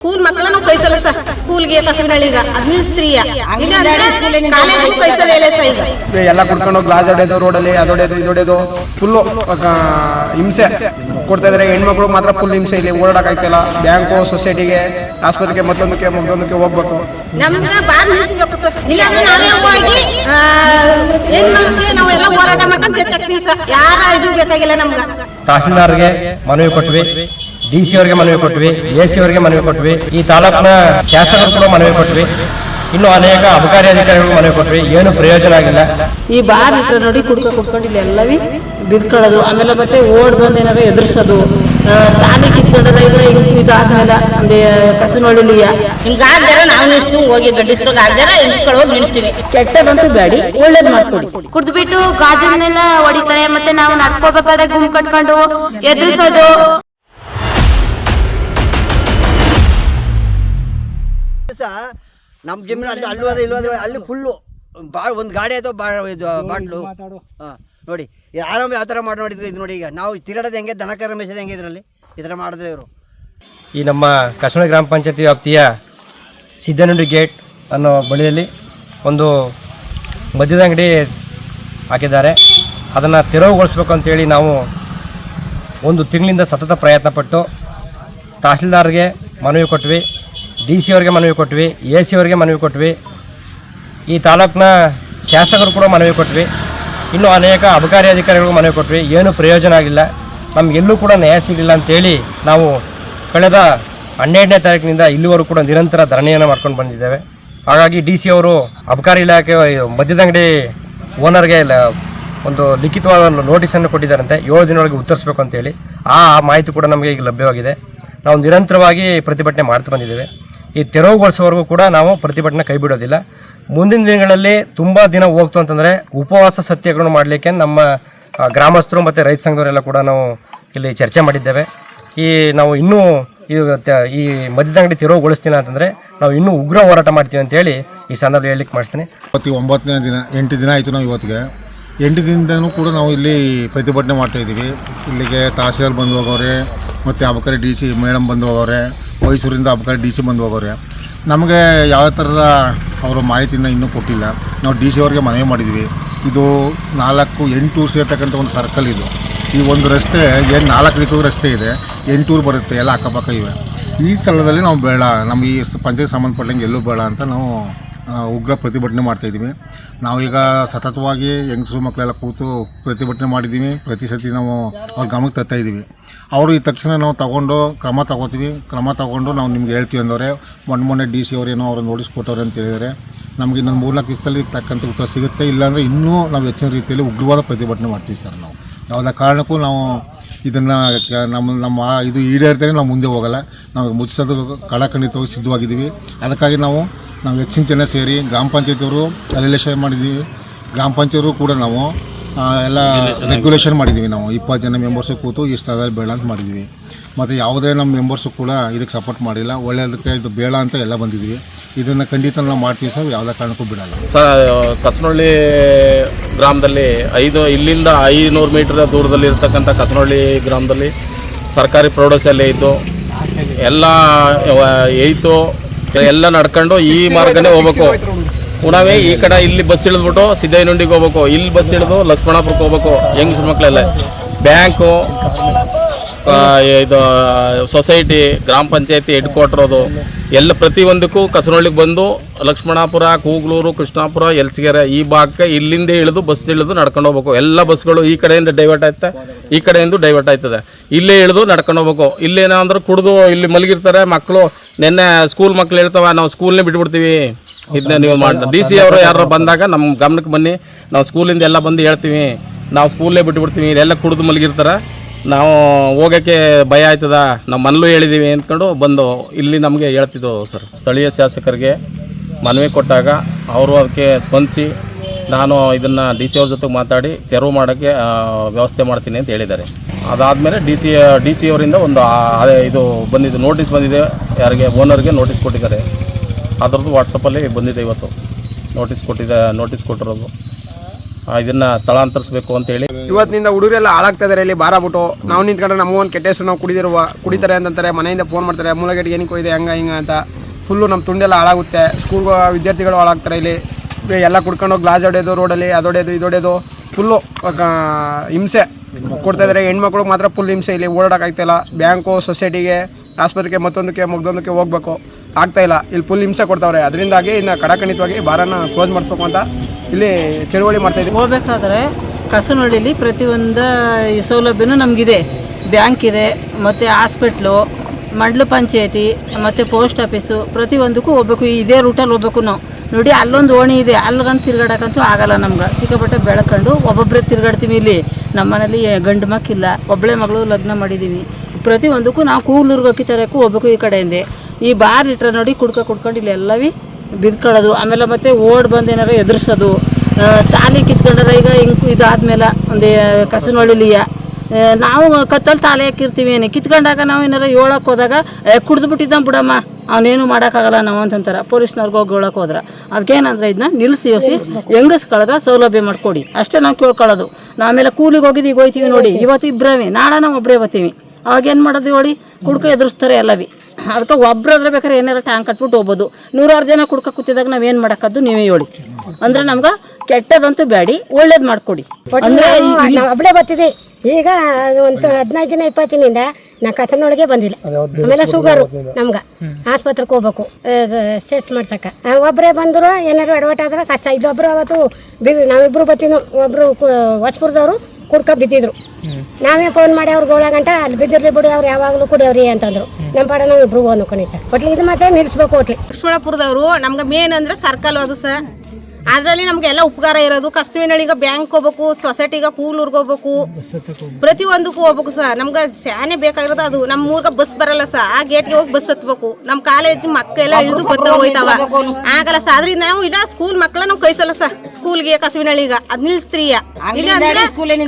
School ಮಕ್ಕಳನ್ನು ಕೈಸಲ್ಲ sir. ಸ್ಕೂಲ್ಗೆ ಕಸಗಳೀಗ ಅದ್ಮಿಸ್ತ್ರೀಯ ಸ್ತ್ರೀಯ. ಅಂದ್ರೆ ಕಾಲೇಜು ಕೈಸಲ್ಲ ಇಲ್ಲ ಸರ್ ಈಗ. ಎಲ್ಲ ಕುಡ್ಕೊಂಡು ಗ್ಲಾಸ್ ಹೊಡೆದು ರೋಡಲ್ಲಿ ಇದು ಇದೊಡೆಯೋದು ಫುಲ್ಲು ಹಿಂಸೆ. ಕೊಡ್ತಾ ಇದಾರೆ ಹೆಣ್ಮಕ್ಳು ಮಾತ್ರ ಫುಲ್ ಹಿಂಸೆ ಇಲ್ಲಿ ಓಡಾಡಕ್ಕಾಗ್ತಿಲ್ಲ ಬ್ಯಾಂಕು ಸೊಸೈಟಿಗೆ ಆಸ್ಪತ್ರೆಗೆ ಮತ್ತೊಂದಕ್ಕೆ ಮತ್ತೊಂದಕ್ಕೆ ಹೋಗ್ಬೇಕು. ನಮ್ಗ ಬಾರ್ ನಿಲ್ಸ್ಬೇಕು ಸರ್. ಇಲ್ಲ ಅಂದ್ರೆ ನಾವೇ ಹೋಗಿ ಆ, ಹೆಣ್ಮಕ್ಳಿಗೆ ನಾವೆಲ್ಲ ಹೋರಾಟ ಮಾಡ್ಕೊಂಡು ಚೆತ್ತಾಕ್ತೀವಿ ಸರ್. ಯಾರ ಇದು ಬೇಕಾಗಿಲ್ಲ ನಮ್ಗ. ತಹಸೀಲ್ದಾರ್ಗೆ ಮನವಿ ಕೊಟ್ವಿ. ಡಿ ಸಿ ಅವರಿಗೆ ಮನವಿ ಕೊಟ್ವಿ ಎ ಸಿ ಅವರಿಗೆ ಮನವಿ ಕೊಟ್ವಿ ಈ ತಾಲೂಕಿನ ಶಾಸಕರು ಕೂಡ ಮನವಿ ಕೊಟ್ವಿ. ಇನ್ನು ಅನೇಕ ಅಬಕಾರಿ ಅಧಿಕಾರಿಗಳು ಮನವಿ ಕೊಟ್ವಿ ಏನು ಪ್ರಯೋಜನ ಆಗಿಲ್ಲ. ಈ ಬಾರ್ ಹತ್ರ ನೋಡಿ ಕುಡ್ಕ ಕುಡ್ಕೊಂಡಿಲ್ಲ ಇಲ್ಲಿ ಎಲ್ಲವಿ ಬಿದ್ಕೊಳ್ಳೋದು ಆಮೇಲೆ ಮತ್ತೆ ಓಡ್ ಬಂದು ಏನಾರ ಎದುರಿಸೋದು. ತಾನೇ ಕಿತ್ಕೊಂಡ್ರೆ ಇದಾದ್ಮೇಲೆ ಒಂದೇ ಕಸನೊಳಿಲಿಯ ಹಿಂಗಾಗ್ದಾರ ನಾವು ನಿಲ್ಸ್ತೀವಿ ಹೋಗಿ ಗಡ್ಡಿಸ್ಕೊಳಕ್ ಆಗ್ದಾರ ಹೆಂಗ್ಸ್ಗಳು ಹೋಗಿ ನಿಲ್ಸ್ತೀವಿ. ಕೆಟ್ಟದಂತೂ ಬೇಡಿ ಒಳ್ಳೇದ್ ಮಾಡ್ಕೊಡಿ. ಕುಡ್ದ್ಬಿಟ್ಟು ಗಾಜನ್ನೆಲ್ಲ ಹೊಡಿತಾರೆ ಮತ್ತೆ ನಾವು ನಡ್ಕೋಬೇಕಾದ್ರೆ ಗುಂಪು ಕಟ್ಕೊಂಡು ಎದುರಿಸೋದು. ಸಹ ನಮ್ಮ ಜಿಮ್ ಅಲ್ಲಿ ಅಲ್ಲೂ ಅದೇ ಇಲ್ಲೂ ಅಲ್ಲಿ ಫುಲ್ಲು ಬಾ ಒಂದು ಗಾಡಿ ಆಯ್ತು ಬಾ ಇದು ಬಾಟ್ಲು. ಹಾಂ ನೋಡಿ ಆರಾಮ ಯಾವ ಥರ ಮಾಡಿ ನೋಡಿದ್ರು ಇದು ನೋಡಿ ಈಗ. ನಾವು ತಿರಡದ ಹೆಂಗೆ ದನಕರ ಮೇಸೋದು ಹೆಂಗೆ ಇದರಲ್ಲಿ? ಈ ಥರ ಮಾಡಿದೆ ಇವರು. ಈ ನಮ್ಮ ಕಸಣ ಗ್ರಾಮ ಪಂಚಾಯತಿ ವ್ಯಾಪ್ತಿಯ ಸಿದ್ದನುಂಡಿ ಗೇಟ್ ಅನ್ನೋ ಬಳಿಯಲ್ಲಿ ಒಂದು ಮದ್ಯದ ಅಂಗಡಿ ಹಾಕಿದ್ದಾರೆ. ಅದನ್ನು ತೆರವುಗೊಳಿಸ್ಬೇಕು ಅಂತೇಳಿ ನಾವು ಒಂದು ತಿಂಗಳಿಂದ ಸತತ ಪ್ರಯತ್ನ ಪಟ್ಟು ತಹಸೀಲ್ದಾರ್ಗೆ ಮನವಿ ಕೊಟ್ವಿ. ಡಿ ಸಿ ಅವ್ರಿಗೆ ಮನವಿ ಕೊಟ್ವಿ, ಎ ಸಿ ಅವ್ರಿಗೆ ಮನವಿ ಕೊಟ್ವಿ. ಈ ತಾಲೂಕಿನ ಶಾಸಕರು ಕೂಡ ಮನವಿ ಕೊಟ್ವಿ. ಇನ್ನು ಅನೇಕ ಅಬಕಾರಿ ಅಧಿಕಾರಿಗಳಿಗೂ ಮನವಿ ಕೊಟ್ವಿ. ಏನು ಪ್ರಯೋಜನ ಆಗಿಲ್ಲ. ನಮಗೆಲ್ಲೂ ಕೂಡ ನ್ಯಾಯ ಸಿಗಲಿಲ್ಲ ಅಂತೇಳಿ ನಾವು ಕಳೆದ ಹನ್ನೆರಡನೇ ತಾರೀಕಿನಿಂದ ಇಲ್ಲಿವರೆಗೂ ಕೂಡ ನಿರಂತರ ಧರಣಿಯನ್ನು ಮಾಡ್ಕೊಂಡು ಬಂದಿದ್ದೇವೆ. ಹಾಗಾಗಿ ಡಿ ಸಿ ಅವರು ಅಬಕಾರಿ ಇಲಾಖೆ ಮದ್ಯದಂಗಡಿ ಓನರ್ಗೆ ಒಂದು ಲಿಖಿತವಾದ ನೋಟಿಸನ್ನು ಕೊಟ್ಟಿದ್ದಾರಂತೆ. ಏಳು ದಿನದೊಳಗೆ ಉತ್ತರಿಸಬೇಕು ಅಂತೇಳಿ. ಆ ಮಾಹಿತಿ ಕೂಡ ನಮಗೆ ಈಗ ಲಭ್ಯವಾಗಿದೆ. ನಾವು ನಿರಂತರವಾಗಿ ಪ್ರತಿಭಟನೆ ಮಾಡ್ತಾ ಬಂದಿದ್ದೇವೆ. ಈ ತೆರವುಗೊಳಿಸುವವರೆಗೂ ಕೂಡ ನಾವು ಪ್ರತಿಭಟನೆ ಕೈ ಬಿಡೋದಿಲ್ಲ ಮುಂದಿನ ದಿನಗಳಲ್ಲಿ ತುಂಬ ದಿನ ಹೋಗ್ತು ಅಂತಂದರೆ ಉಪವಾಸ ಸತ್ಯಾಗ್ರಹ ಮಾಡಲಿಕ್ಕೆ ನಮ್ಮ ಗ್ರಾಮಸ್ಥರು ಮತ್ತು ರೈತ ಸಂಘದವರೆಲ್ಲ ಕೂಡ ನಾವು ಇಲ್ಲಿ ಚರ್ಚೆ ಮಾಡಿದ್ದೇವೆ. ಈ ನಾವು ಇನ್ನೂ ಈ ಈ ಮದ್ಯದ ಅಂಗಡಿ ತೆರವುಗೊಳಿಸ್ತೀನಿ ಅಂತಂದರೆ ನಾವು ಇನ್ನೂ ಉಗ್ರ ಹೋರಾಟ ಮಾಡ್ತೀವಿ ಅಂತೇಳಿ ಈ ಸಂದರ್ಭ ಹೇಳಲಿಕ್ಕೆ ಮಾಡಿಸ್ತೀನಿ. ಇವತ್ತು ಒಂಬತ್ತನೇ ದಿನ, ಎಂಟು ದಿನ ಆಯಿತು ನಾವು ಇವತ್ತಿಗೆ. ಎಂಟು ದಿನದಿಂದನೂ ಕೂಡ ನಾವು ಇಲ್ಲಿ ಪ್ರತಿಭಟನೆ ಮಾಡ್ತಾಯಿದ್ದೀವಿ ಇಲ್ಲಿಗೆ ತಹಸೀಲ್ದಾರ್ ಬಂದು ಹೋಗೋರೆ, ಮತ್ತು ಅಬಕಾರಿ ಡಿ ಸಿ ಮೇಡಮ್ ಬಂದು ಹೋಗೋರೆ ಮೈಸೂರಿಂದ ಅಬಕಾರಿ ಡಿ ಸಿ ಬಂದು ಹೋಗೋರೆ ನಮಗೆ ಯಾವ ಥರದ ಅವರು ಮಾಹಿತಿನ ಇನ್ನೂ ಕೊಟ್ಟಿಲ್ಲ. ನಾವು ಡಿ ಸಿ ಅವ್ರಿಗೆ ಮನವಿ ಮಾಡಿದ್ವಿ. ಇದು ನಾಲ್ಕು, ಎಂಟು ಸೇರ್ತಕ್ಕಂಥ ಒಂದು ಸರ್ಕಲ್ ಇದು. ಈ ಒಂದು ರಸ್ತೆ, ಏನು ನಾಲ್ಕು ದಿಕ್ಕು ರಸ್ತೆ ಇದೆ ಎಂಟೂರು ಬರುತ್ತೆ, ಎಲ್ಲ ಅಕ್ಕಪಕ್ಕ ಇವೆ. ಈ ಸ್ಥಳದಲ್ಲಿ ನಾವು ಬೇಡ. ನಮ್ಮ ಈ ಪಂಚಾಯತ್ ಸಂಬಂಧಪಟ್ಟಂಗೆ ಎಲ್ಲೂ ಬೇಡ ಅಂತ ನಾವು ಉಗ್ರ ಪ್ರತಿಭಟನೆ ಮಾಡ್ತಾಯಿದ್ದೀವಿ ನಾವೀಗ ಸತತವಾಗಿ ಹೆಂಗಸರು ಮಕ್ಕಳೆಲ್ಲ ಕೂತು ಪ್ರತಿಭಟನೆ ಮಾಡಿದ್ದೀವಿ. ಪ್ರತಿ ಸತಿ ನಾವು ಅವ್ರ ಗಮನಕ್ಕೆ ತರ್ತಾ ಇದ್ದೀವಿ. ಅವರು ಈ ತಕ್ಷಣ ನಾವು ತಗೊಂಡು ಕ್ರಮ ತಗೋತೀವಿ. ಕ್ರಮ ತಗೊಂಡು ನಾವು ನಿಮ್ಗೆ ಹೇಳ್ತೀವಿ ಅಂದವ್ರೆ, ಮೊನ್ನೆ ಮೊನ್ನೆ ಡಿ ಸಿ ಅವ್ರು ನೋಟಿಸ್ ಕೊಟ್ಟವ್ರೆ ಅಂತ ಹೇಳಿದರೆ ನಮಗೆ ಇನ್ನೊಂದು ಮೂರ್ನಾಲ್ಕು ದಿವಸದಲ್ಲಿ ತಕ್ಕಂಥ ಉತ್ತರ ಸಿಗುತ್ತೆ. ಇಲ್ಲಾಂದರೆ ಇನ್ನೂ ನಾವು ಹೆಚ್ಚಿನ ರೀತಿಯಲ್ಲಿ ಉಗ್ರವಾದ ಪ್ರತಿಭಟನೆ ಮಾಡ್ತೀವಿ ಸರ್ ನಾವು. ಯಾವುದೇ ಕಾರಣಕ್ಕೂ ನಾವು ಇದನ್ನು ನಮ್ಮ ನಮ್ಮ ಇದು ಈಡೇರ್ತೇನೆ ನಾವು ಮುಂದೆ ಹೋಗಲ್ಲ. ನಾವು ಮುಚ್ಚಿಸೋದು ಕಡಖಂಡಿತವಾಗಿ ಸಿದ್ಧವಾಗಿದ್ದೀವಿ. ಅದಕ್ಕಾಗಿ ನಾವು ನಾವು ಹೆಚ್ಚಿನ ಜನ ಸೇರಿ ಗ್ರಾಮ ಪಂಚಾಯತಿಯವರು ರಿಲೇಷನ್ ಮಾಡಿದ್ದೀವಿ. ಗ್ರಾಮ ಪಂಚಾಯತಿಯವರು ಕೂಡ ನಾವು ಎಲ್ಲ ರೆಗ್ಯುಲೇಷನ್ ಮಾಡಿದ್ದೀವಿ ನಾವು. ಇಪ್ಪತ್ತು ಜನ ಮೆಂಬರ್ಸು ಕೂತು ಈ ಸ್ಥಳದಲ್ಲಿ ಬೇಡ ಅಂತ ಮಾಡಿದ್ದೀವಿ ಮತ್ತು ಯಾವುದೇ ನಮ್ಮ ಮೆಂಬರ್ಸು ಕೂಡ ಇದಕ್ಕೆ ಸಪೋರ್ಟ್ ಮಾಡಿಲ್ಲ. ಒಳ್ಳೆಯದಕ್ಕೆ ಇದು ಬೇಡ ಅಂತ ಎಲ್ಲ ಬಂದಿದ್ದೀವಿ ಇದನ್ನು ಖಂಡಿತ ನಾವು ಮಾಡ್ತೀವಿ ಸರ್. ಯಾವುದೇ ಕಾರಣಕ್ಕೂ ಬಿಡಲ್ಲ. ಸರ್ ಕಸನಹಳ್ಳಿ ಗ್ರಾಮದಲ್ಲಿ ಐದು ಇಲ್ಲಿಂದ ಐನೂರು ಮೀಟರ್ ದೂರದಲ್ಲಿ ಇರ್ತಕ್ಕಂಥ ಕಸನಹಳ್ಳಿ ಗ್ರಾಮದಲ್ಲಿ ಸರ್ಕಾರಿ ಪ್ರೌಢಶಾಲೆ ಇದ್ದು ಎಲ್ಲ ಏಯ್ತು ಎಲ್ಲ ನಡ್ಕೊಂಡು ಈ ಮಾರ್ಗನೇ ಹೋಗ್ಬೇಕು. ಪುನವೇ ಈ ಕಡೆ ಇಲ್ಲಿ ಬಸ್ ಇಳಿದ್ಬಿಟ್ಟು ಸಿದ್ದಯ್ಯನುಂಡಿಗೆ ಹೋಗ್ಬೇಕು. ಇಲ್ಲಿ ಬಸ್ ಇಳಿದು ಲಕ್ಷ್ಮಣಾಪುರಕ್ಕೆ ಹೋಗ್ಬೇಕು. ಹೆಂಗಸ್ರ ಮಕ್ಕಳೆಲ್ಲ ಬ್ಯಾಂಕು ಇದು, ಸೊಸೈಟಿ, ಗ್ರಾಮ ಪಂಚಾಯತಿ ಹೆಡ್ ಕ್ವಾರ್ಟರ್ ಅದು. ಎಲ್ಲ ಪ್ರತಿಯೊಂದಕ್ಕೂ ಕಸನಹಳ್ಳಿಗೆ ಬಂದು ಲಕ್ಷ್ಮಣಾಪುರ ಕೂಗ್ಲೂರು ಕೃಷ್ಣಾಪುರ, ಎಲ್ಸಿಗೆರೆ ಈ ಭಾಗಕ್ಕೆ ಇಲ್ಲಿಂದ ಇಳಿದು ಬಸ್ ಇಳಿದು ನಡ್ಕೊಂಡು ಹೋಗ್ಬೇಕು. ಎಲ್ಲ ಬಸ್ಗಳು ಈ ಕಡೆಯಿಂದ ಡೈವರ್ಟ್ ಆಯ್ತದೆ ಈ ಕಡೆಯಿಂದ ಡೈವರ್ಟ್ ಆಯ್ತದೆ. ಇಲ್ಲೇ ಇಳಿದು ನಡ್ಕೊಂಡು ಹೋಗ್ಬೇಕು. ಇಲ್ಲೇನಂದ್ರೆ ಕುಡಿದು ಇಲ್ಲಿ ಮಲಗಿರ್ತಾರೆ ಮಕ್ಕಳು. ನಿನ್ನೆ ಸ್ಕೂಲ್ ಮಕ್ಳು ಹೇಳ್ತವೆ, ನಾವು ಸ್ಕೂಲ್ನೇ ಬಿಟ್ಬಿಡ್ತೀವಿ. ಇದನ್ನ ನೀವು ಮಾಡಿ ಡಿ ಸಿ ಅವರು ಯಾರು ಬಂದಾಗ ನಮ್ಮ ಗಮನಕ್ಕೆ ಬನ್ನಿ. ನಾವು ಸ್ಕೂಲಿಂದ ಎಲ್ಲ ಬಂದು ಹೇಳ್ತೀವಿ. ನಾವು ಸ್ಕೂಲೇ ಬಿಟ್ಬಿಡ್ತೀವಿ. ಇದೆಲ್ಲ ಕುಡಿದು ಮಲಗಿರ್ತಾರೆ. ನಾವು ಹೋಗೋಕ್ಕೆ ಭಯ ಆಯ್ತದ? ನಮ್ಮ ಮನಲು ಹೇಳಿದ್ದೀವಿ ಅಂದ್ಕೊಂಡು ಬಂದು ಇಲ್ಲಿ ನಮಗೆ ಹೇಳ್ತಿದ್ದೆವು ಸರ್. ಸ್ಥಳೀಯ ಶಾಸಕರಿಗೆ ಮನವಿ ಕೊಟ್ಟಾಗ ಅವರು ಅದಕ್ಕೆ ಸ್ಪಂದಿಸಿ ನಾನು ಇದನ್ನು ಡಿ ಸಿ ಅವ್ರ ಜೊತೆ ಮಾತಾಡಿ ತೆರವು ಮಾಡೋಕ್ಕೆ ವ್ಯವಸ್ಥೆ ಮಾಡ್ತೀನಿ ಅಂತ ಹೇಳಿದ್ದಾರೆ. ಅದಾದಮೇಲೆ ಡಿ ಸಿ ಡಿ ಸಿ ಅವರಿಂದ ಒಂದು ಇದು ಬಂದಿದ್ದು, ನೋಟಿಸ್ ಬಂದಿದೆ. ಯಾರಿಗೆ, ಓನರ್ಗೆ ನೋಟಿಸ್ ಕೊಟ್ಟಿದ್ದಾರೆ. ಅದರದ್ದು ವಾಟ್ಸಪ್ಪಲ್ಲಿ ಬಂದಿದೆ ಇವತ್ತು. ನೋಟಿಸ್ ಕೊಟ್ಟಿದೆ ನೋಟಿಸ್ ಕೊಟ್ಟಿರೋದು. ಇದನ್ನು ಸ್ಥಳಾಂತರಿಸಬೇಕು ಅಂತೇಳಿ ಇವತ್ತಿನಿಂದ ಹುಡುಗರೆಲ್ಲ ಹಾಳಾಗ್ತಾ ಇಲ್ಲಿ ಬಾರ ಬಿಟ್ಟು ನಾವು ನಿಂತ್ಕೊಂಡ್ರೆ ನಮ್ಮ ಒಂದು ಕೆಟ್ಟ ಹೆಸರು ನಾವು ಕುಡಿದಿರುವ, ಕುಡಿತಾರೆ ಅಂತಂತಾರೆ, ಮನೆಯಿಂದ ಫೋನ್ ಮಾಡ್ತಾರೆ ಮೂಲಗಟ್ಟಿಗೆ ಏನಕ್ಕೆ ಹೋಗಿದೆ ಹಂಗ, ಹಿಂಗ ಅಂತ. ಫುಲ್ಲು ನಮ್ಮ ತುಂಡೆಲ್ಲ ಹಾಳಾಗುತ್ತೆ. ಸ್ಕೂಲ್ ವಿದ್ಯಾರ್ಥಿಗಳು ಹಾಳಾಗ್ತಾರೆ ಇಲ್ಲಿ. ಎಲ್ಲ ಕುಡ್ಕೊಂಡು ಗ್ಲಾಸ್ ಹೊಡೆಯೋದು ರೋಡಲ್ಲಿ ಅದೊಡೆಯೋದು ಇದೊಡೆಯೋದು ಫುಲ್ಲು ಹಿಂಸೆ. ಕೊಡ್ತಾ ಇದ್ದಾರೆ ಹೆಣ್ಮಕ್ಳು ಮಾತ್ರ ಫುಲ್ ಹಿಂಸೆ ಇಲ್ಲಿ ಓಡಾಡೋಕ್ಕಾಗ್ತಾಯಿಲ್ಲ ಬ್ಯಾಂಕು ಸೊಸೈಟಿಗೆ ಆಸ್ಪತ್ರೆಗೆ ಮತ್ತೊಂದಕ್ಕೆ ಮುಗ್ದೊಂದಕ್ಕೆ ಹೋಗ್ಬೇಕು. ಆಗ್ತಾಯಿಲ್ಲ ಇಲ್ಲ. ಫುಲ್ ಹಿಂಸೆ ಕೊಡ್ತಾವ್ರೆ. ಅದರಿಂದಾಗಿ ಇನ್ನು ಕಡಖಂಡಿತವಾಗಿ ಬಾರನ್ನು ಕ್ಲೋಸ್ ಮಾಡಿಸ್ಬೇಕು ಅಂತ ಇಲ್ಲಿ ಚಳುವಳಿ ಮಾಡ್ತಾ ಇದ್ದೀವಿ ಹೋಗ್ಬೇಕಾದ್ರೆ ಕಸನಹಳ್ಳಿಲಿ ಪ್ರತಿಯೊಂದು ಈ ಸೌಲಭ್ಯನೂ ನಮಗಿದೆ. ಬ್ಯಾಂಕ್ ಇದೆ, ಮತ್ತು ಹಾಸ್ಪಿಟ್ಲು, ಮಂಡ್ಲು ಪಂಚಾಯತಿ, ಮತ್ತು ಪೋಸ್ಟ್ ಆಫೀಸು, ಪ್ರತಿಯೊಂದಕ್ಕೂ ಹೋಗ್ಬೇಕು. ಇದೇ ರೂಟಲ್ಲಿ ಹೋಗ್ಬೇಕು ನಾವು. ನೋಡಿ, ಅಲ್ಲೊಂದು ಓಣಿ ಇದೆ. ಅಲ್ಲಿಗಂಡು ತಿರ್ಗಾಡೋಕ್ಕಂತೂ ಆಗಲ್ಲ ನಮ್ಗೆ. ಸಿಕ್ಕಾಪಟ್ಟೆ ಬೆಳ್ಕೊಂಡು ಒಬ್ಬೊಬ್ಬರೇ ತಿರ್ಗಾಡ್ತೀವಿ ಇಲ್ಲಿ. ನಮ್ಮ ಮನೇಲಿ ಗಂಡು ಮಕ್ಕಿಲ್ಲ. ಒಬ್ಬಳೆ ಮಗಳು ಲಗ್ನ ಮಾಡಿದ್ದೀವಿ ಪ್ರತಿಯೊಂದಕ್ಕೂ ನಾವು ಕೂಗ್ಲೂರ್ಗೆ ಅಕ್ಕಿ ತರಕ್ಕೂ ಹೋಗ್ಬೇಕು ಈ ಕಡೆಯಿಂದ. ಈ ಬಾರ್ ಇಟ್ರೆ ನೋಡಿ ಕುಡ್ಕ ಕುಡ್ಕೊಂಡು ಇಲ್ಲಿ ಬಿದ್ಕೊಳ್ಳೋದು. ಆಮೇಲೆ ಮತ್ತೆ ಓಡ್ ಬಂದು ಏನಾರು ಎದುರಿಸೋದು. ತಾಲಿ ಕಿತ್ಕೊಂಡ್ರೆ ಈಗ ಹಿಂಗೆ ಇದಾದ್ಮೇಲೆ ಒಂದು ಕಸನೊಳಿಲಿಯ ನಾವು ಕತ್ತಲ್ಲಿ ತಾಲೆ ಹಾಕಿರ್ತೀವಿ ಏನು? ಕಿತ್ಕೊಂಡಾಗ ನಾವು ಏನಾರ ಹೇಳಕ್ಕೆ ಹೋದಾಗ ಕುಡ್ದು ಬಿಟ್ಟಿದ್ದ ಬಿಡಮ್ಮ. ಅವನೇನು ಮಾಡೋಕ್ಕಾಗಲ್ಲ ನಾವು ಅಂತಂತಾರ. ಪೊಲೀಸ್ನವ್ರಿಗೆ ಹೋಗಿ ಹೇಳಕ್ಕೆ ಹೋದ್ರೆ. ಅದಕ್ಕೇನಂದ್ರೆ ಇದನ್ನ ನಿಲ್ಲಿಸಿ ಯೋಸಿ ಹೆಂಗಸ್ಕೊಳಗ ಸೌಲಭ್ಯ ಮಾಡ್ಕೊಡಿ. ಅಷ್ಟೇ ನಾವು ಕೇಳ್ಕೊಳ್ಳೋದು. ನಾವು ಆಮೇಲೆ ಕೂಲಿಗೆ ಹೋಗಿದ್ದು ಈಗ ಹೋಯ್ತೀವಿ ನೋಡಿ. ಇವತ್ತು ಇಬ್ಬರೇ ನಾಳೆ ನಾವು ಒಬ್ಬರೇ ಬರ್ತೀವಿ ಅವಾಗ ಏನು ಮಾಡೋದು ಹೇಳಿ? ಕುಡ್ಕ ಎದುರಿಸ್ತಾರೆ ಎಲ್ಲವಿ. ಅದಕ್ಕೆ ಒಬ್ರಾದ್ರೆ ಬೇಕಾದ್ರೆ ಏನಾರ ಟ್ಯಾಂಕ್ ಕಟ್ಬಿಟ್ಟು ಹೋಗ್ಬೋದು. ನೂರಾರು ಜನ ಕುಡ್ಕ ಕೂತಿದಾಗ ನಾವೇನು ಮಾಡೋಕ್ಕದ್ದು ನೀವೇ ಹೇಳಿ. ಅಂದ್ರೆ ನಮ್ಗೆ ಕೆಟ್ಟದಂತೂ ಬೇಡಿ ಒಳ್ಳೇದು ಮಾಡ್ಕೊಡಿ. ಅಂದ್ರೆ ಒಬ್ಬಳೇ ಬರ್ತಿದ್ದೆ ಈಗ ಒಂದು ಹದಿನೈದು ದಿನ ಇಪ್ಪತ್ತಿನಿಂದ ನಾ ಕಸನೊಳಗೆ ಬಂದಿಲ್ಲ. ಆಮೇಲೆ ಶುಗರು ನಮ್ಗ. ಆಸ್ಪತ್ರೆಗೆ ಹೋಗ್ಬೇಕು. ಟೆಸ್ಟ್ ಮಾಡ್ಸಕ್ಕ ಒಬ್ಬರೇ ಒಬ್ರೇ ಬಂದ್ರು ಏನಾರು ಎಡವಟ್ ಆದ್ರೆ ಕಷ್ಟ. ಇಲ್ಲೊಬ್ರು ಅವತ್ತು ಬಿದ್ದು ನಾವಿಬ್ರು ಬತ್ತಿನ ಒಬ್ರು ಹೊಸಪುರದವರು ಕುಡ್ಕ ಬಿದ್ದಿದ್ರು. ನಾವೇ ಫೋನ್ ಮಾಡಿ ಅವ್ರಿಗೆ ಏಳು ಗಂಟೆ ಅಲ್ಲಿ ಬಿದ್ದಿರ್ಲಿ ಬಿಡಿ, ಅವ್ರು ಯಾವಾಗಲೂ ಕುಡಿಯವ್ರಿ ಅಂತಂದ್ರು. ನಮ್ಮ ಪಾಡ ನಾವು ಇಬ್ರು ಅನ್ಕೊಂಡಿದ್ದೆ ಹೋಟ್ಲಿಗೆ ಇದು ಮಾತ್ರ ನಿಲ್ಲಿಸ್ಬೇಕು ಹೋಟ್ಲಿ ಲಕ್ಷ್ಮಣಪುರದವರು ನಮ್ಗೆ ಮೇನ್ ಅಂದ್ರೆ ಸರ್ಕಲ್ ಅದು ಸರ್. ಅದರಲ್ಲಿ ನಮಗೆಲ್ಲ ಉಪಕಾರ ಇರೋದು. ಕಸ್ತೂರಿನಳಿಗೆ ಬ್ಯಾಂಕ್ ಹೋಗ್ಬೇಕು ಸೊಸೈಟಿಗೆ ಕೂಗ್ಲೂರ್ಗೆ ಹೋಗ್ಬೇಕು ಪ್ರತಿಯೊಂದಕ್ಕೂ ಹೋಗ್ಬೇಕು ಸರ್. ನಮ್ಗೆ ಸ್ಯಾನೆ ಬೇಕಾಗಿರೋದು ಅದು. ನಮ್ಮ ಊರ್ಗ ಬಸ್ ಬರಲ್ಲ ಸರ್. ಆ ಗೇಟ್ಗೆ ಹೋಗಿ ಬಸ್ ಹತ್ಬೇಕು. ನಮ್ಮ ಕಾಲೇಜ್ ಮಕ್ಕಳೆಲ್ಲ ಇಳಿದು ಬರ್ತಾ ಹೋಯ್ತಾವ. ಆಗಲ್ಲ ಸರ್. ಅದರಿಂದ ನಾವು ಇಲ್ಲ ಸ್ಕೂಲ್ ಮಕ್ಕಳ ನಾವು ಕೈಸಲ್ಲ ಸರ್. ಸ್ಕೂಲ್ಗೆ ಕಸವಿನಳಿಗ ಅದ್ ನಿಲ್ಸ್ತ್ರೀಯ ಇಲ್ಲ ಅಂದ್ರೆ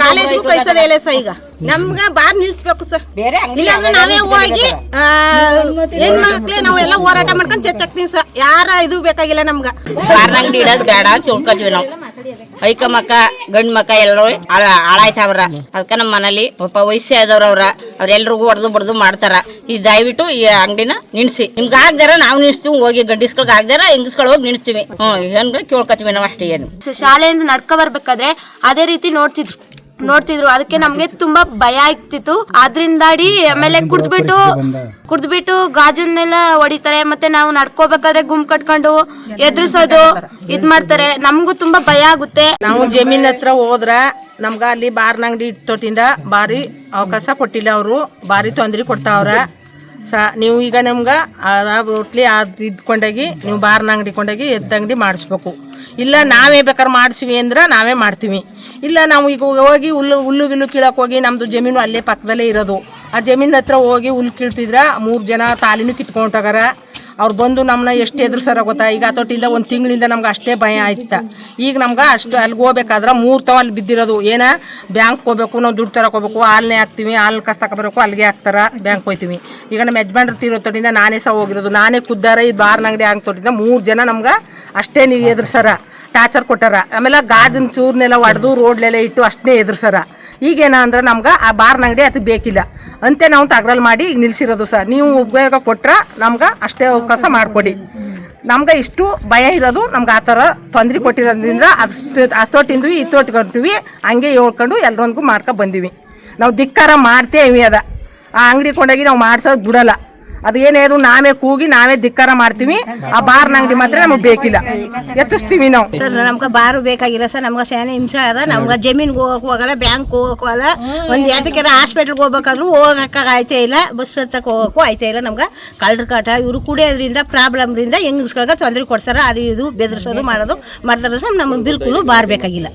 ಕಾಲೇಜ್ಗೂ ಇಲ್ಲ ಸರ್ ಈಗ. ನಮ್ಗ ಬಾರ್ ನಿಲ್ಸ್ಬೇಕು ಸರ್. ಬೇರೆ ಇಲ್ಲಾಂದ್ರೆ ನಾವೇ ಹೋಗಿ ಹೆಣ್ಮಕ್ಳೇ ನಾವೆಲ್ಲ ಹೋರಾಟ ಮಾಡ್ಕೊಂಡು ಚಚ್ಚಾಕ್ತೀವಿ ಸರ್. ಯಾರ ಇದು ಬೇಕಾಗಿಲ್ಲ ನಮ್ಗ. ಅಂಗಡಿ ಇಡೋದು ಬೇಡ ಅಂತ ತಿಳ್ಕೊತೀವಿ ನಾವು. ಐಕ ಮಕ್ಕ ಗಂಡ್ ಮಕ್ಕ ಎಲ್ಲರೂ ಹಾಳಾಯ್ತವ್ರ ಅದಕ್ಕೆ ನಮ್ಮ ಮನೇಲಿ ಪಾಪ ವಯಸ್ಸೇ ಆದವ್ರ ಅವ್ರ. ಅವ್ರೆಲ್ರಿಗೂ ಹೊಡೆದು ಬಡ್ದು ಮಾಡ್ತಾರ. ಈ ದಯವಿಟ್ಟು ಈ ಅಂಗಡಿನ ನಿಲ್ಸಿ ನಿಮ್ಗೆ ಆಗ್ದಾರ ನಾವು ನಿಲ್ಸ್ತೀವಿ ಹೋಗಿ ಗಂಡಿಸ್ಕೊಳಕ್ ಆಗ್ದಾರ ಹೆಂಗಸ್ಗಳು ಹೋಗಿ ನಿಲ್ಸ್ತೀವಿ ಹ್ಞೂ ಹೆಂಗ ಕೇಳ್ಕೊತೀವಿ ನಾವು ಅಷ್ಟೇ ಏನು. ಶಾಲೆಯಿಂದ ನಡ್ಕೊ ಬರ್ಬೇಕಾದ್ರೆ ಅದೇ ರೀತಿ ನೋಡ್ತಿದ್ರು. ನೋಡ್ತಿದ್ರು. ಅದಕ್ಕೆ ನಮ್ಗೆ ತುಂಬಾ ಭಯ ಆಗ್ತಿತ್ತು. ಅದ್ರಿಂದಾಡಿ ಆಮೇಲೆ ಕುಡ್ದ್ಬಿಟ್ಟು ಕುಡ್ದ್ಬಿಟ್ಟು ಗಾಜನ್ನೆಲ್ಲ ಹೊಡಿತಾರೆ. ಮತ್ತೆ ನಾವು ನಡ್ಕೋಬೇಕಾದ್ರೆ ಗುಂಪ್ ಕಟ್ಕೊಂಡು ಎದುರಿಸೋದು ಇದ್ ಮಾಡ್ತಾರೆ. ನಮಗೂ ತುಂಬಾ ಭಯ ಆಗುತ್ತೆ. ನಾವು ಜಮೀನ್ ಹತ್ರ ಹೋದ್ರ ನಮ್ಗ ಅಲ್ಲಿ ಬಾರ್ನಂಗಡಿ ತೊಟ್ಟಿಂದ ಬಾರಿ ಅವಕಾಶ ಕೊಟ್ಟಿಲ್ಲ ಅವರು. ಬಾರಿ ತೊಂದರೆ ಕೊಡ್ತಾವ್ರ. ಸ ನೀವು ಈಗ ನಮ್ಗೆ ಹೋಟ್ಲಿ ಅದು ಇದ್ಕೊಂಡಾಗಿ ನೀವು ಬಾರ್ನ ಅಂಗಡಿ ಕೊಂಡೋಗಿ ಎದ್ದಂಗಡಿ ಮಾಡಿಸ್ಬೇಕು. ಇಲ್ಲ ನಾವೇ ಬೇಕಾದ್ರೆ ಮಾಡಿಸ್ವಿ ಅಂದ್ರೆ ನಾವೇ ಮಾಡ್ತೀವಿ. ಇಲ್ಲ, ನಾವು ಈಗ ಹೋಗಿ ಹುಲ್ಲು ಹುಲ್ಲು ಗಿಲ್ಲು ಕೀಳಕ್ಕೆ ಹೋಗಿ ನಮ್ಮದು ಜಮೀನು ಅಲ್ಲೇ ಪಕ್ಕದಲ್ಲೇ ಇರೋದು. ಆ ಜಮೀನ ಹತ್ರ ಹೋಗಿ ಹುಲ್ಲು ಕೀಳ್ತಿದ್ರೆ ಮೂರು ಜನ ತಾಲಿನೂ ಕಿತ್ಕೊಂಡೋಗಾರ ಅವ್ರು ಬಂದು ನಮ್ಮನ್ನ ಎಷ್ಟು ಎದುರ್ಸಾರ ಗೊತ್ತಾ? ಈಗ ತೊಟ್ಟಿಂದ ಒಂದು ತಿಂಗಳಿಂದ ನಮ್ಗೆ ಅಷ್ಟೇ ಭಯ ಆಯ್ತಾ. ಈಗ ನಮ್ಗೆ ಅಷ್ಟು ಅಲ್ಲಿಗೆ ಹೋಗ್ಬೇಕಾದ್ರೆ ಮೂರು ತಾವ ಅಲ್ಲಿ ಬಿದ್ದಿರೋದು. ಏನ? ಬ್ಯಾಂಕ್ ಹೋಗ್ಬೇಕು, ನಾವು ದುಡ್ಡು ತರಕ್ಕೆ ಹೋಗ್ಬೇಕು. ಹಾಲನ್ನೇ ಹಾಕ್ತೀವಿ, ಹಾಲು ಕಸ್ ಬರಬೇಕು ಅಲ್ಲಿಗೆ ಹಾಕ್ತಾರೆ ಬ್ಯಾಂಕ್ ಹೋಯ್ತೀವಿ. ಈಗ ನಮ್ಮ ಯಜಮಾನ್ರು ತೀರೋತೊಟ್ಟಿಂದ ನಾನೇ ಸಹ ಹೋಗಿರೋದು. ನಾನೇ ಖುದ್ದಾರ ಇದು ಬಾರ್ನಂಗಡಿ ಅಂಗಡಿ ಹಾಕ್ತೊಟ್ಟಿಂದ ಮೂರು ಜನ ನಮ್ಗೆ ಅಷ್ಟೇ ನೀವು ಎದುರ್ಸಾರ. ಟಾರ್ಚರ್ ಕೊಟ್ಟಾರ. ಆಮೇಲೆ ಗಾಜಿನ ಚೂರ್ನೆಲ್ಲ ಹೊಡೆದು ರೋಡ್ಲೆಲ್ಲ ಇಟ್ಟು ಅಷ್ಟನ್ನೇ ಎದುರ್ಸಾರ. ಈಗೇನ ಅಂದ್ರೆ ನಮ್ಗೆ ಆ ಬಾರ್ನ ಅಂಗಡಿ ಅದು ಬೇಕಿಲ್ಲ. ಅಂತೆ ನಾವು ತಗ್ರಲ್ಲಿ ಮಾಡಿ ಈಗ ನಿಲ್ಸಿರೋದು ಸರ್. ನೀವು ಉಪಯೋಗ ಕೊಟ್ರೆ ನಮ್ಗೆ ಅಷ್ಟೇ ಅವಕಾಶ ಮಾಡಿಕೊಡಿ. ನಮ್ಗೆ ಇಷ್ಟು ಭಯ ಇರೋದು ನಮ್ಗೆ ಆ ಥರ ತೊಂದರೆ ಕೊಟ್ಟಿರೋದ್ರಿಂದ ಅಷ್ಟು ಅಷ್ಟೊಟ್ಟಿಂದು ಇತ್ತೊಟ್ಟಿಗೆ ಹಂಗೆ ಹೇಳ್ಕೊಂಡು ಎಲ್ಲರೊಂದಿಗೂ ಮಾಡ್ಕೊ ಬಂದೀವಿ. ನಾವು ಧಿಕ್ಕಾರ ಮಾಡ್ತೇವೆ ಅದ. ಆ ಅಂಗಡಿ ಕೊಂಡೋಗಿ ನಾವು ಮಾಡ್ಸೋದು ಬಿಡಲ್ಲ. ಅದು ಏನೇದು ನಾವೇ ಕೂಗಿ ನಾವೇ ಧಿಕ್ಕಾರ ಮಾಡ್ತೀವಿ. ಆ ಬಾರ್ ನಂಗಡಿ ಮಾತ್ರ ನಮಗೆ ಬೇಕಿಲ್ಲ. ಎತ್ತಿಸ್ತೀವಿ ನಾವು. ಸರ್, ನಮ್ಗೆ ಬಾರು ಬೇಕಾಗಿಲ್ಲ ಸರ್. ನಮ್ಗೆ ಸೇನೆ ಹಿಂಸೆ ಅದ. ನಮ್ಗೆ ಜಮೀನ್ಗೆ ಹೋಗಕ್ ಹೋಗಲ್ಲ ಬ್ಯಾಂಕ್ ಹೋಗಕ್ ಹೋಗಲ್ಲ. ಒಂದು ಯಾತಕ್ಕಾರ ಹಾಸ್ಪಿಟ್ಲ್ಗೆ ಹೋಗ್ಬೇಕಾದ್ರೂ ಹೋಗಕ್ಕ ಆಯ್ತೇ ಇಲ್ಲ. ಬಸ್ ಹತ್ತಕ್ಕೆ ಹೋಗಕ್ಕೂ ಆಯ್ತೇ ಇಲ್ಲ ನಮ್ಗೆ. ಕಳ್ರ ಕಾಟ, ಇವರು ಕುಡಿಯೋದ್ರಿಂದ, ಪ್ರಾಬ್ಲಮ್ರಿಂದ ಹೆಂಗಸ್ಗಳಿಗೆ ತೊಂದರೆ ಕೊಡ್ತಾರೆ. ಅದು ಇದು, ಬೆದರ್ಸೋದು, ಮಾಡೋದು, ಮಾಡ್ತಾರೆ. ಸರ್ ನಮಗೆ ಬಿಲ್ಕುಲ್ ಬಾರ್ ಬೇಕಾಗಿಲ್ಲ.